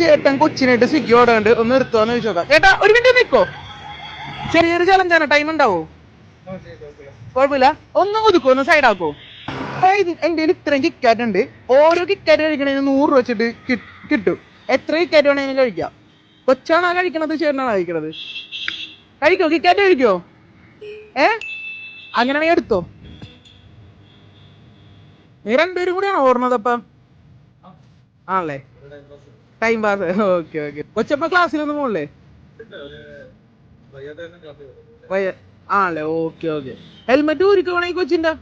ചേട്ടൻ കൊച്ചിനായിട്ട് സ്വിഗ്ഗി ഓടാണ്ട് ഒന്ന് നിർത്തുവാന്ന് ചോദിച്ചു നോക്കാം ചേട്ടാ ഒരു മിനിറ്റ് നിക്കോ? ചെറിയൊരു ചലഞ്ചാണ് ടൈം ഉണ്ടാവോ? കുഴപ്പമില്ല. ഒന്ന് ഒതുക്കോ ഒന്ന് സൈഡ് ആക്കോ? അതായത് എന്റെ കയ്യിൽ ഇത്രയും കിക്കാറ്റ് ഉണ്ട്. ഓരോ കിക്കാറ്റ് കഴിക്കണതിന് നൂറ് രൂപ വെച്ചിട്ട് കിട്ടും എത്ര കിക്കാറ്റ് വേണമെങ്കിലും കഴിക്കാം. കൊച്ചാണോ കഴിക്കണത് ചേട്ടനാണോ കഴിക്കണത്? കഴിക്കോ? കിക്കാറ്റ് കഴിക്കോ? ഏ? അങ്ങനെയാണെങ്കിൽ എടുത്തോ. നീ രണ്ടുപേരും കൂടിയാണോ ഓർണത് അപ്പം ആണല്ലേ? ടൈം പാസ് ഓക്കെ ഓക്കെ കൊച്ചപ്പ ക്ലാസ്സിലൊന്നും പയ്യ ആണല്ലേ? ഓക്കെ ഓക്കെ ഹെൽമെറ്റ് ഊരിക്കോണേ കൊച്ചിന്റെ?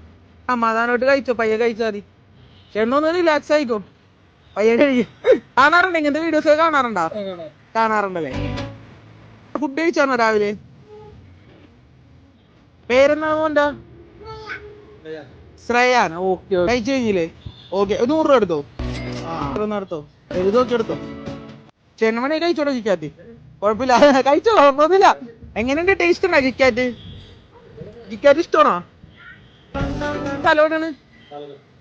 സമാധാനമായിട്ട് കഴിച്ചോ. പയ്യെ കഴിച്ചാൽ മതി. ചേട്ടനൊന്ന് റിലാക്സ് ആയിക്കോ. പയ്യെ കഴിക്കും കാണാറുണ്ട്? ഇങ്ങനത്തെ വീഡിയോസ് ഒക്കെ കാണാറുണ്ടോ? കാണാറുണ്ടല്ലേ? ഫുഡ് കഴിച്ചാണോ രാവിലെ? പേരെന്താണ് മോന്റെ? ശ്രേയാണ്? ഓക്കെ കഴിച്ചു കഴിഞ്ഞില്ലേ? ഓക്കെ നൂറ് രൂപ എടുത്തോ? ഒന്ന് എടുത്തോ എഴുതി നോക്കി എടുത്തോ? ചെന്നമണി കഴിച്ചോടോ ചിക്കാറ്റ് കുഴപ്പമില്ല. കഴിച്ചോ കുഴപ്പമൊന്നുമില്ല എങ്ങനെയുണ്ട് ടേസ്റ്റ് ഉണ്ടോ ചിക്കാറ്റ് ചിക്കാറ്റ് ഇഷ്ടമാണോ? സ്ഥലം എവിടെയാണ്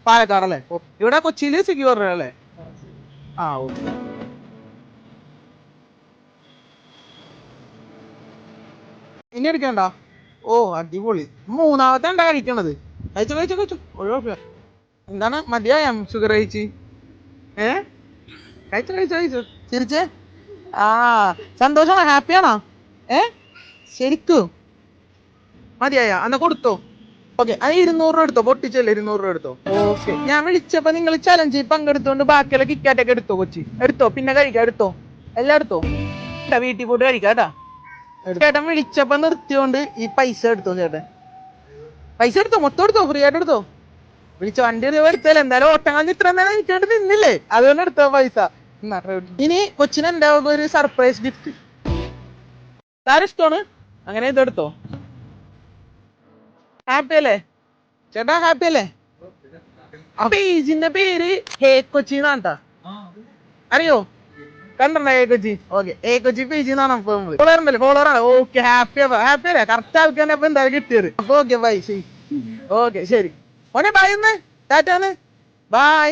പാലക്കാടല്ലേ? ഓ, ഇവിടെ കൊച്ചിയിൽ സ്വിഗ്ഗി പറഞ്ഞല്ലേ ആ ഓക്കെ ഇനി എടുക്കണ്ട? ഓ അടിപൊളി. മൂന്നാമത്തെ ഉണ്ടാ കഴിക്കണത്. കഴിച്ചോ കഴിച്ചോ കഴിച്ചോ. ഒരു എന്താണ്? മതിയായ? ഷുഗർ കഴിച്ച്? ഏ? കഴിച്ചോ കഴിച്ചോ കഴിച്ചോ? ചിരിച്ചേ? ആ സന്തോഷാണോ ഹാപ്പിയാണോ? ഏ? ശരിക്കും. മതിയായ? അന്ന കൊടുത്തോ. ഓക്കെ അത് ഇരുന്നൂറ് രൂപ എടുത്തോ. പൊട്ടിച്ചല്ലേ ഇരുന്നൂറ് രൂപ എടുത്തോ. ഓക്കെ. ഞാൻ വിളിച്ചപ്പോ നിങ്ങൾ ചലഞ്ചിൽ പങ്കെടുത്തോണ്ട് ബാക്കിയുള്ള കിക്കാറ്റൊക്കെ എടുത്തോ കൊച്ചി? എടുത്തോ പിന്നെ കഴിക്കാം എടുത്തോ. എല്ലാം എടുത്തോ? ഇട്ടാ, വീട്ടിൽ പോയിട്ട് കഴിക്കാം കേട്ടാ. ചേട്ടൻ വിളിച്ചപ്പോ നിർത്തിയോണ്ട് ഈ പൈസ എടുത്തോ ചേട്ടൻ. പൈസ എടുത്തോ? മൊത്തം എടുത്തോ? ഫ്രീ ആയിട്ട് എടുത്തോ? വിളിച്ച വണ്ടി എടുത്തല്ലേ എന്തായാലും ഓട്ടം കളഞ്ഞ് ഇത്ര നേരം നിൽക്കാണ്ട് നിന്നില്ലേ? അതുകൊണ്ട് എടുത്തോ പൈസ. ഇനി കൊച്ചിന് എന്റെ ഒരു സർപ്രൈസ് ഗിഫ്റ്റ് താരം ഇഷ്ടമാണ്? അങ്ങനെ ഇതെടുത്തോ ഹാപ്പി അല്ലേ? ചേട്ടാ ഹാപ്പി അല്ലേ? ആ പേജിന്റെ പേര് ഹേ കൊച്ചി എന്നാട്ടാ അറിയോ? കണ്ടോ കൊച്ചി? ഓക്കെ. ഏ കൊച്ചി പേജ് എന്നാണ് ഫോളോവർ ഉണ്ടല്ലേ ഫോളോവർ ആണ്. ഓക്കെ ഹാപ്പി ഹാപ്പി അല്ലേ? കറക്റ്റ് ആൾക്കാരെ അപ്പൊ എന്തായാലും കിട്ടിയത്. അപ്പൊ ഓക്കെ ബൈ ശരി. ഓക്കെ ശരി. ഓനെ ബൈ ഒന്ന്. ടാറ്റാന്ന് ബൈ